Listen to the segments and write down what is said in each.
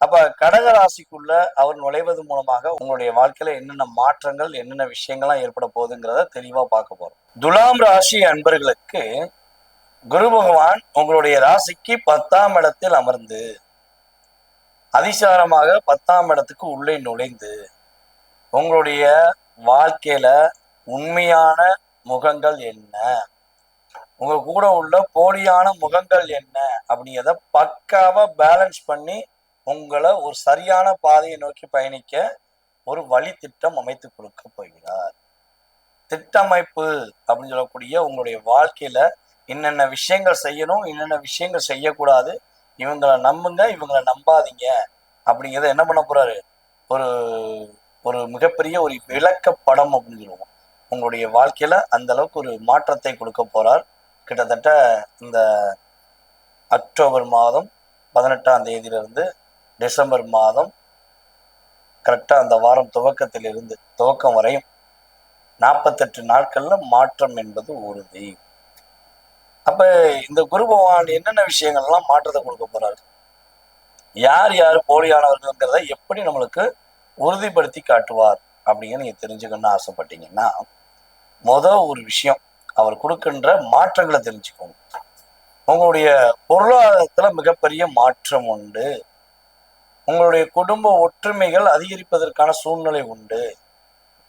அப்ப கடக ராசிக்குள்ள அவர் நுழைவது மூலமாக உங்களுடைய வாழ்க்கையில என்னென்ன மாற்றங்கள் என்னென்ன விஷயங்கள்லாம் ஏற்பட போகுதுங்கிறத தெளிவா பார்க்க போறோம். துலாம் ராசி அன்பர்களுக்கு குரு பகவான் உங்களுடைய ராசிக்கு பத்தாம் இடத்தில் அமர்ந்து அதிசாரமாக பத்தாம் இடத்துக்கு உள்ளே நுழைந்து உங்களுடைய வாழ்க்கையில உண்மையான முகங்கள் என்ன? உங்க கூட உள்ள போலியான முகங்கள் என்ன? அப்படிங்கிறத பக்காவா பேலன்ஸ் பண்ணி உங்களை ஒரு சரியான பாதையை நோக்கி பயணிக்க ஒரு வழி திட்டம் அமைத்து கொடுக்க போகிறார். திட்டமைப்பு அப்படின்னு சொல்லக்கூடிய உங்களுடைய வாழ்க்கையில என்னென்ன விஷயங்கள் செய்யணும் என்னென்ன விஷயங்கள் செய்யக்கூடாது இவங்களை நம்புங்க இவங்களை நம்பாதீங்க அப்படிங்கிறத என்ன பண்ண போறாரு? ஒரு ஒரு மிகப்பெரிய ஒரு விளக்க படம் அப்படின்னு சொல்லுவோம். உங்களுடைய வாழ்க்கையில அந்த அளவுக்கு ஒரு மாற்றத்தை கொடுக்க போறார். கிட்டத்தட்ட இந்த அக்டோபர் மாதம் பதினெட்டாம் தேதியிலிருந்து டிசம்பர் மாதம் கரெக்டாக அந்த வாரம் துவக்கத்திலிருந்து துவக்கம் வரையும் நாற்பத்தெட்டு நாட்கள்ல மாற்றம் என்பது உறுதி. அப்ப இந்த குரு பகவான் என்னென்ன விஷயங்கள்லாம் மாற்றத்தை கொடுக்க போகிறாரு யார் யார் போலியானவர்கள்ங்கிறத எப்படி நம்மளுக்கு உறுதிப்படுத்தி காட்டுவார் அப்படின்னு நீங்க தெரிஞ்சுக்கணும்னு ஆசைப்பட்டீங்கன்னா முத ஒரு விஷயம் அவர் கொடுக்கின்ற மாற்றங்களை தெரிஞ்சுக்கோங்க. உங்களுடைய பொருளாதாரத்துல மிகப்பெரிய மாற்றம் உண்டு. உங்களுடைய குடும்ப ஒற்றுமைகள் அதிகரிப்பதற்கான சூழ்நிலை உண்டு.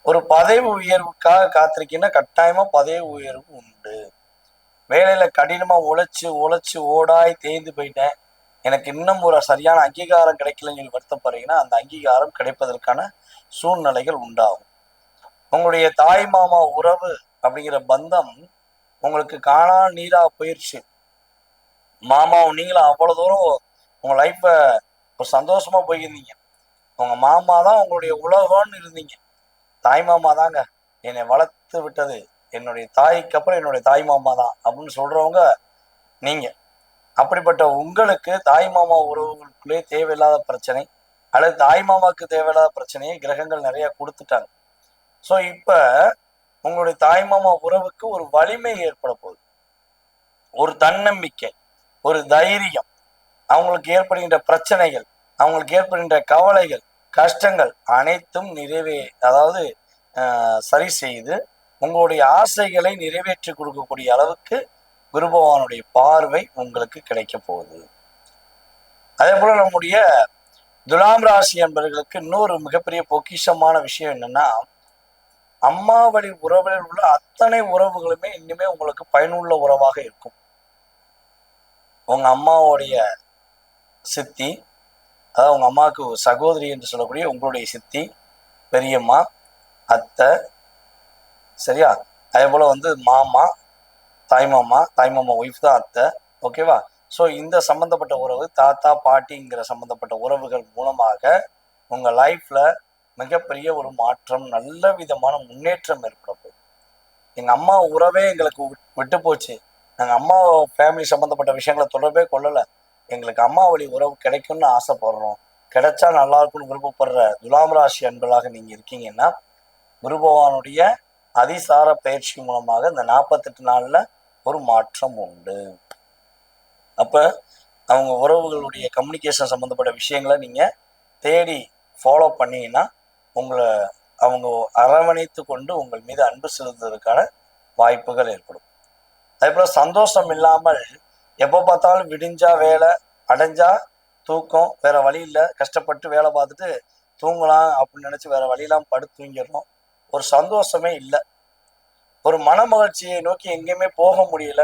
ஒரு பதவி உயர்வுக்காக காத்திருக்கீங்கன்னா கட்டாயமா பதவி உயர்வு உண்டு. வேலையில கடினமா உழைச்சு உழைச்சு ஓடாய் தேய்ந்து போயிட்டேன். எனக்கு இன்னும் ஒரு சரியான அங்கீகாரம் கிடைக்கலன்னு சொல்லி வருத்தப்படுறீங்கன்னா அந்த அங்கீகாரம் கிடைப்பதற்கான சூழ்நிலைகள் உண்டாகும். உங்களுடைய தாய் மாமா உறவு அப்படிங்கிற பந்தம் உங்களுக்கு காணா நீரா போயிடுச்சு மாமாவும் நீங்களும் அவ்வளவு தூரம் உங்க லைஃப்பை ஒரு சந்தோஷமா போயிருந்தீங்க. உங்க மாமா தான் உங்களுடைய உலகம்னு இருந்தீங்க. தாய் மாமா தாங்க. என்னை வளர்த்து விட்டது. என்னுடைய தாய்க்கு அப்புறம் என்னுடைய தாய் மாமா தான் அப்படின்னு சொல்றவங்க நீங்க. அப்படிப்பட்ட உங்களுக்கு தாய் மாமா உறவுகளுக்குள்ளே தேவையில்லாத பிரச்சனை அல்லது தாய் மாமாவுக்கு தேவையில்லாத பிரச்சனையை கிரகங்கள் நிறைய கொடுத்துட்டாங்க. ஸோ இப்ப உங்களுடைய தாய் மாமா உறவுக்கு ஒரு வலிமை ஏற்பட போகுது. ஒரு தன்னம்பிக்கை ஒரு தைரியம் அவங்களுக்கு ஏற்படுகின்ற பிரச்சனைகள் அவங்களுக்கு ஏற்படுகின்ற கவலைகள் கஷ்டங்கள் அனைத்தும் நிறைவே அதாவது சரி செய்து உங்களுடைய ஆசைகளை நிறைவேற்றி கொடுக்கக்கூடிய அளவுக்கு குரு பகவானுடைய பார்வை உங்களுக்கு கிடைக்க போகுது. அதே போல நம்முடைய துலாம் ராசி என்பவர்களுக்கு இன்னொரு மிகப்பெரிய பொக்கிஷமான விஷயம் என்னன்னா அம்மா வழி உறவில் உள்ள அத்தனை உறவுகளுமே இன்னுமே உங்களுக்கு பயனுள்ள உறவாக இருக்கும். உங்க அம்மாவுடைய சித்தி அதாவது உங்கள் அம்மாவுக்கு சகோதரி என்று சொல்லக்கூடிய உங்களுடைய சித்தி பெரியம்மா அத்தை சரியா? அதே போல் வந்து மாமா தாய்மாமா தாய்மாமா ஒய்ஃப் தான் அத்தை ஓகேவா ஸோ இந்த சம்மந்தப்பட்ட உறவு தாத்தா பாட்டிங்கிற சம்மந்தப்பட்ட உறவுகள் மூலமாக உங்கள் லைஃப்பில் மிகப்பெரிய ஒரு மாற்றம் நல்ல விதமான முன்னேற்றம் ஏற்பட போகுது. அம்மா உறவே எங்களுக்கு விட்- விட்டு போச்சு. நாங்க அம்மா ஃபேமிலி சம்மந்தப்பட்ட விஷயங்களை தொடர்பே கொள்ளலை. எங்களுக்கு அம்மா வழி உறவு கிடைக்கும்னு ஆசைப்படுறோம். கிடைச்சா நல்லா இருக்கும்னு விருப்பப்படுற துலாம் ராசி அன்பர்களாக நீங்க இருக்கீங்கன்னா குரு பகவானுடைய அதிசார பயிற்சி மூலமாக இந்த நாற்பத்தெட்டு நாள்ல ஒரு மாற்றம் உண்டு. அப்ப அவங்க உறவுகளுடைய கம்யூனிகேஷன் சம்மந்தப்பட்ட விஷயங்களை நீங்க தேடி ஃபாலோ பண்ணீங்கன்னா உங்களை அவங்க அரவணைத்து கொண்டு உங்கள் மீது அன்பு செலுத்துவதற்கான வாய்ப்புகள் ஏற்படும். அதே போல சந்தோஷம் இல்லாமல் எப்போ பார்த்தாலும் விடிஞ்சா வேலை அடைஞ்சா தூக்கம் வேற வழி இல்லை. கஷ்டப்பட்டு வேலை பார்த்துட்டு தூங்கலாம் அப்படின்னு நினச்சி வேற வழியெல்லாம் படுத்து தூங்கிடுறோம். ஒரு சந்தோஷமே இல்லை. ஒரு மன மகிழ்ச்சியை நோக்கி எங்கேயுமே போக முடியல.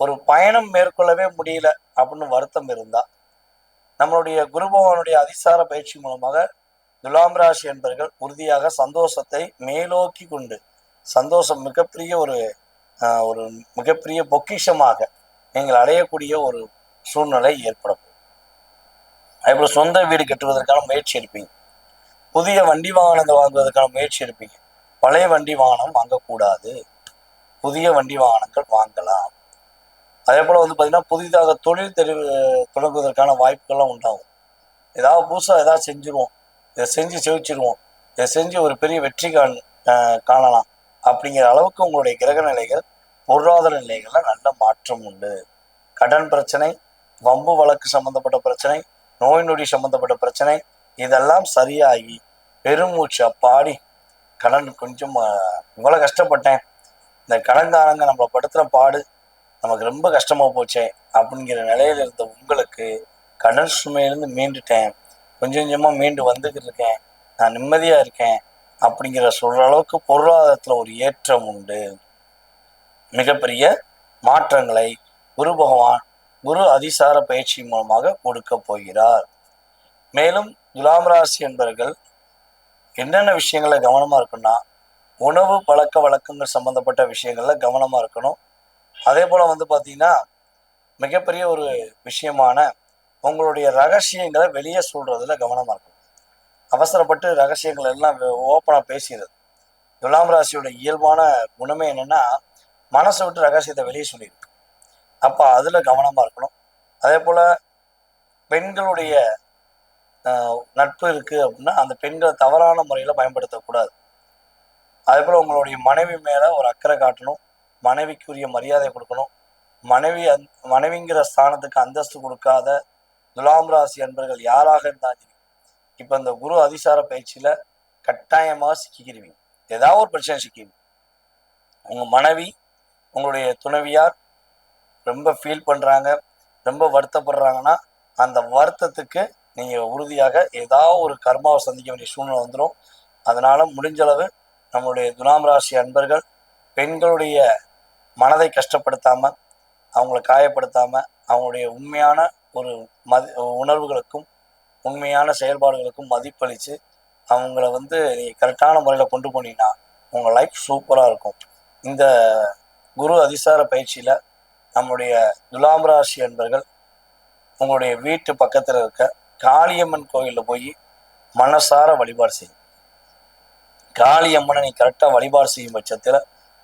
ஒரு பயணம் மேற்கொள்ளவே முடியல அப்படின்னு வருத்தம் இருந்தா. நம்மளுடைய குரு பகவானுடைய அதிசார பயிற்சி மூலமாக துலாம் ராசி என்பர்கள் உறுதியாக சந்தோஷத்தை மேலோக்கி கொண்டு சந்தோஷம் மிகப்பெரிய ஒரு ஒரு மிகப்பெரிய பொக்கிஷமாக நீங்கள் அடையக்கூடிய ஒரு சூழ்நிலை ஏற்படும். அதேபோல் சொந்த வீடு கட்டுவதற்கான முயற்சி எடுப்பீங்க. புதிய வண்டி வாகனங்கள் வாங்குவதற்கான முயற்சி எடுப்பீங்க. பழைய வண்டி வாகனம் வாங்கக்கூடாது. புதிய வண்டி வாகனங்கள் வாங்கலாம். அதே போல் வந்து பார்த்தீங்கன்னா புதிதாக தொழில் தெரிவு தொடங்குவதற்கான வாய்ப்புகள்லாம் உண்டாகும். ஏதாவது புதுசாக ஏதாவது செஞ்சுருவோம். இதை செஞ்சு செவிச்சிருவோம். இதை செஞ்சு ஒரு பெரிய வெற்றி காண் காணலாம். அப்படிங்கிற அளவுக்கு உங்களுடைய கிரக நிலைகள் பொருளாதார நிலைகளில் நல்ல மாற்றம் உண்டு. கடன் பிரச்சனை வம்பு வழக்கு சம்பந்தப்பட்ட பிரச்சனை நோய் நொடி சம்பந்தப்பட்ட பிரச்சனை இதெல்லாம் சரியாகி பெருமூச்சா பாடி கடன் கொஞ்சம் இவ்வளோ கஷ்டப்பட்டேன். இந்த கடன்காரங்க நம்மளை படுத்துகிற பாடு நமக்கு ரொம்ப கஷ்டமா போச்சே அப்படிங்கிற நிலையில இருந்த உங்களுக்கு கடன் சுமையிலிருந்து மீண்டுட்டேன். கொஞ்சம் கொஞ்சமாக மீண்டு வந்துக்கிட்டு இருக்கேன். நான் நிம்மதியாக இருக்கேன் அப்படிங்கிற சொல்கிற அளவுக்கு பொருளாதாரத்தில் ஒரு ஏற்றம் உண்டு. மிகப்பெரிய மாற்றங்களை குரு பகவான் குரு அதிசார பயிற்சி மூலமாக கொடுக்க போகிறார். மேலும் துலாம் ராசி என்பவர்கள் என்னென்ன விஷயங்களை கவனமா இருக்குன்னா உணவு பழக்க வழக்கங்கள் சம்மந்தப்பட்ட விஷயங்களில் கவனமா இருக்கணும். அதே போல வந்து பாத்தீங்கன்னா மிகப்பெரிய ஒரு விஷயமான உங்களுடைய ரகசியங்களை வெளியே சொல்றதுல கவனமா இருக்கணும். அவசரப்பட்டு ரகசியங்கள் எல்லாம் ஓப்பனா பேசிடுறது. துலாம் ராசியோட இயல்பான குணமே என்னன்னா மனசை விட்டு ரகசியத்தை வெளியே சொல்லியிருக்கு. அப்போ அதில் கவனமாக இருக்கணும். அதே போல் பெண்களுடைய நட்பு இருக்குது அப்படின்னா அந்த பெண்களை தவறான முறையில் பயன்படுத்தக்கூடாது. அதே போல் உங்களுடைய மனைவி மேலே ஒரு அக்கறை காட்டணும். மனைவிக்குரிய மரியாதை கொடுக்கணும். மனைவி அந் மனைவிங்கிற ஸ்தானத்துக்கு அந்தஸ்து கொடுக்காத துலாம் ராசி அன்பர்கள் யாராக இருந்தாலும் சரி இந்த குரு அதிசார பயிற்சியில் கட்டாயமாக சிக்கிக்கிறீங்க ஏதாவது ஒரு பிரச்சனை சிக்கிடுவீங்க உங்கள் மனைவி உங்களுடைய துணைவியார் ரொம்ப ஃபீல் பண்ணுறாங்க ரொம்ப வருத்தப்படுறாங்கன்னா அந்த வருத்தத்துக்கு நீங்கள் உறுதியாக ஏதாவது ஒரு கர்மாவை சந்திக்க வேண்டிய சூழ்நிலை வந்துடும் அதனால் முடிஞ்சளவு நம்மளுடைய துலாம் ராசி அன்பர்கள் பெண்களுடைய மனதை கஷ்டப்படுத்தாமல் அவங்கள காயப்படுத்தாமல் அவங்களுடைய உண்மையான ஒரு மதி உணர்வுகளுக்கும் உண்மையான செயல்பாடுகளுக்கும் மதிப்பளித்து அவங்கள வந்து நீங்கள் கரெக்டான முறையில் கொண்டு போனீங்கன்னா உங்கள் லைஃப் சூப்பராக இருக்கும். இந்த குரு அதிசார பயிற்சியில் நம்முடைய துலாம் ராசி அன்பர்கள் உங்களுடைய வீட்டு பக்கத்தில் இருக்க காளியம்மன் கோயிலில் போய் மனசார வழிபாடு செய்யும். காளியம்மனை நீ கரெக்டாக வழிபாடு செய்யும் பட்சத்தில்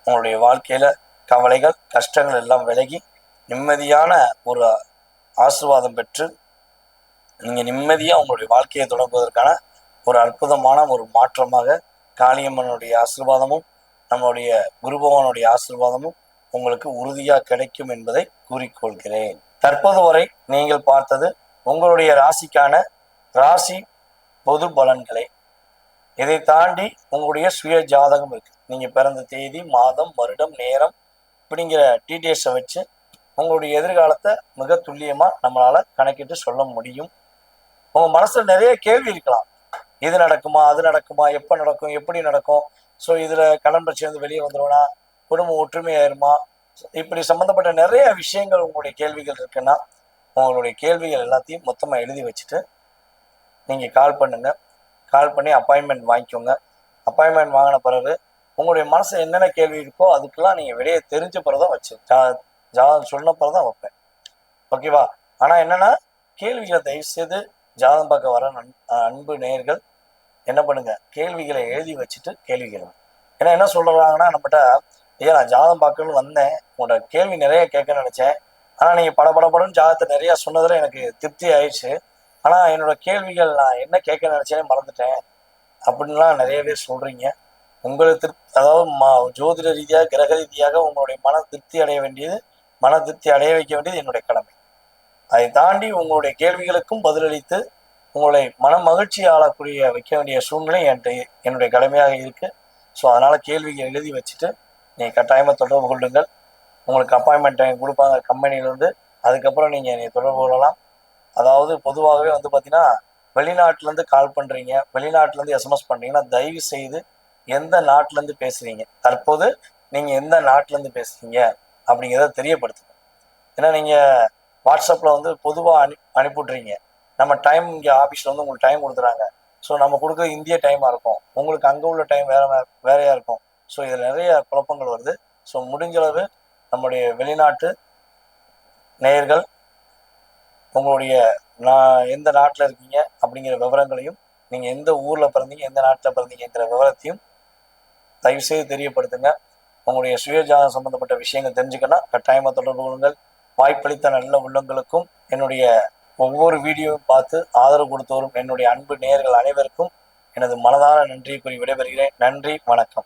உங்களுடைய வாழ்க்கையில் கவலைகள் கஷ்டங்கள் எல்லாம் விலகி நிம்மதியான ஒரு ஆசீர்வாதம் பெற்று நீங்கள் நிம்மதியாக உங்களுடைய வாழ்க்கையை தொடங்குவதற்கான ஒரு அற்புதமான ஒரு மாற்றமாக காளியம்மனுடைய ஆசீர்வாதமும் நம்மளுடைய குரு பகவானுடைய ஆசீர்வாதமும் உங்களுக்கு உறுதியாக கிடைக்கும் என்பதை கூறிக்கொள்கிறேன். தற்போது வரை நீங்கள் பார்த்தது உங்களுடைய ராசிக்கான ராசி பொது பலன்களை. இதை தாண்டி உங்களுடைய சுய ஜாதகம் இருக்கு. நீங்க பிறந்த தேதி மாதம் வருடம் நேரம் இப்படிங்கிற டீட்டெயில்ஸை வச்சு உங்களுடைய எதிர்காலத்தை மிக துல்லியமா நம்மளால கணக்கிட்டு சொல்ல முடியும். உங்க மனசுல நிறைய கேள்வி இருக்கலாம். இது நடக்குமா அது நடக்குமா எப்ப நடக்கும் எப்படி நடக்கும்? ஸோ இதுல கடன் பிரச்சனை வந்து வெளியே வந்துடுவோம்னா குடும்பம் ஒற்றுமையாயிருமா இப்படி சம்மந்தப்பட்ட நிறைய விஷயங்கள் உங்களுடைய கேள்விகள் இருக்குன்னா உங்களுடைய கேள்விகள் எல்லாத்தையும் மொத்தமாக எழுதி வச்சுட்டு நீங்கள் கால் பண்ணுங்க. கால் பண்ணி அப்பாயின்மெண்ட் வாங்கிக்கோங்க. அப்பாயின்மெண்ட் வாங்கின பிறகு உங்களுடைய மனசு என்னென்ன கேள்வி இருக்கோ அதுக்கெல்லாம் நீங்கள் வெளியே தெரிஞ்ச பிறகுதான் வச்சு ஜா ஜாதகம் சொன்ன பிறகுதான் வைப்பேன். ஓகேவா ஆனால் என்னென்னா கேள்விகளை தயவு செய்து ஜாதகம் பார்க்க வர நன் அன்பு நேர்கள் என்ன பண்ணுங்கள் கேள்விகளை எழுதி வச்சுட்டு கேள்வி கேளுங்க. ஏன்னா என்ன சொல்கிறாங்கன்னா நம்மகிட்ட ஐயா நான் ஜாதகம் பார்க்கணும்னு வந்தேன். உங்களோட கேள்வி நிறைய கேட்க நினைச்சேன். ஆனால் நீங்கள் பட பட படன்னு ஜாதகத்தை நிறைய எனக்கு திருப்தி ஆயிடுச்சு. ஆனால் என்னோட கேள்விகள் நான் என்ன கேட்க நினைச்சேனே மறந்துட்டேன். அப்படின்லாம் நிறைய பேர் சொல்கிறீங்க உங்களை திருப்தி அதாவது மா ஜோதிட ரீதியாக கிரக ரீதியாக உங்களுடைய மன திருப்தி அடைய வேண்டியது மன திருப்தி அடைய வைக்க வேண்டியது என்னுடைய கடமை. அதை தாண்டி உங்களுடைய கேள்விகளுக்கும் பதிலளித்து உங்களை மன மகிழ்ச்சி ஆளக்கூடிய வைக்க வேண்டிய சூழ்நிலை என்கிட்ட என்னுடைய கடமையாக இருக்குது ஸோ அதனால் கேள்விகள் எழுதி வச்சுட்டு நீங்கள் கட்டாயமாக தொடர்பு கொள்ளுங்கள். உங்களுக்கு அப்பாயின்மெண்ட் டைம் கொடுப்பாங்க கம்பெனிலேருந்து அதுக்கப்புறம் நீங்கள் என்னை தொடர்பு கொள்ளலாம். அதாவது பொதுவாகவே வந்து பார்த்தீங்கன்னா வெளிநாட்டிலேருந்து கால் பண்ணுறீங்க வெளிநாட்டிலேருந்து எஸ்எம்எஸ் பண்ணுறீங்கன்னா தயவு செய்து எந்த நாட்டிலேருந்து பேசுகிறீங்க தற்போது நீங்கள் எந்த நாட்டிலேருந்து பேசுகிறீங்க அப்படிங்கிறத தெரியப்படுத்துங்க. ஏன்னா நீங்கள் வாட்ஸ்அப்பில் வந்து பொதுவாக அனு அனுப்பிவிட்றீங்க நம்ம டைம் இங்கே ஆஃபீஸில் வந்து உங்களுக்கு டைம் கொடுத்துறாங்க ஸோ நம்ம கொடுக்குற இந்திய டைமாக இருக்கும். உங்களுக்கு அங்கே உள்ள டைம் வேற வேறையாக இருக்கும். ஸோ இதில் நிறைய குழப்பங்கள் வருது. ஸோ முடிஞ்சளவு நம்முடைய வெளிநாட்டு நேயர்கள் உங்களுடைய நான் எந்த நாட்டில் இருக்கீங்க அப்படிங்கிற விவரங்களையும் நீங்கள் எந்த ஊரில் பிறந்தீங்க எந்த நாட்டில் பிறந்தீங்கிற விவரத்தையும் தயவுசெய்து தெரியப்படுத்துங்க. உங்களுடைய சுயஜாதம் சம்பந்தப்பட்ட விஷயங்கள் தெரிஞ்சுக்கணும் கட்டாயமாக தொடர்பு கொள்ளுங்கள். வாய்ப்பளித்த நல்ல உள்ளங்களுக்கும் என்னுடைய ஒவ்வொரு வீடியோவும் பார்த்து ஆதரவு கொடுத்து வரும் என்னுடைய அன்பு நேயர்கள் அனைவருக்கும் எனது மனதார நன்றியை கூறி விடைபெறுகிறேன். நன்றி வணக்கம்.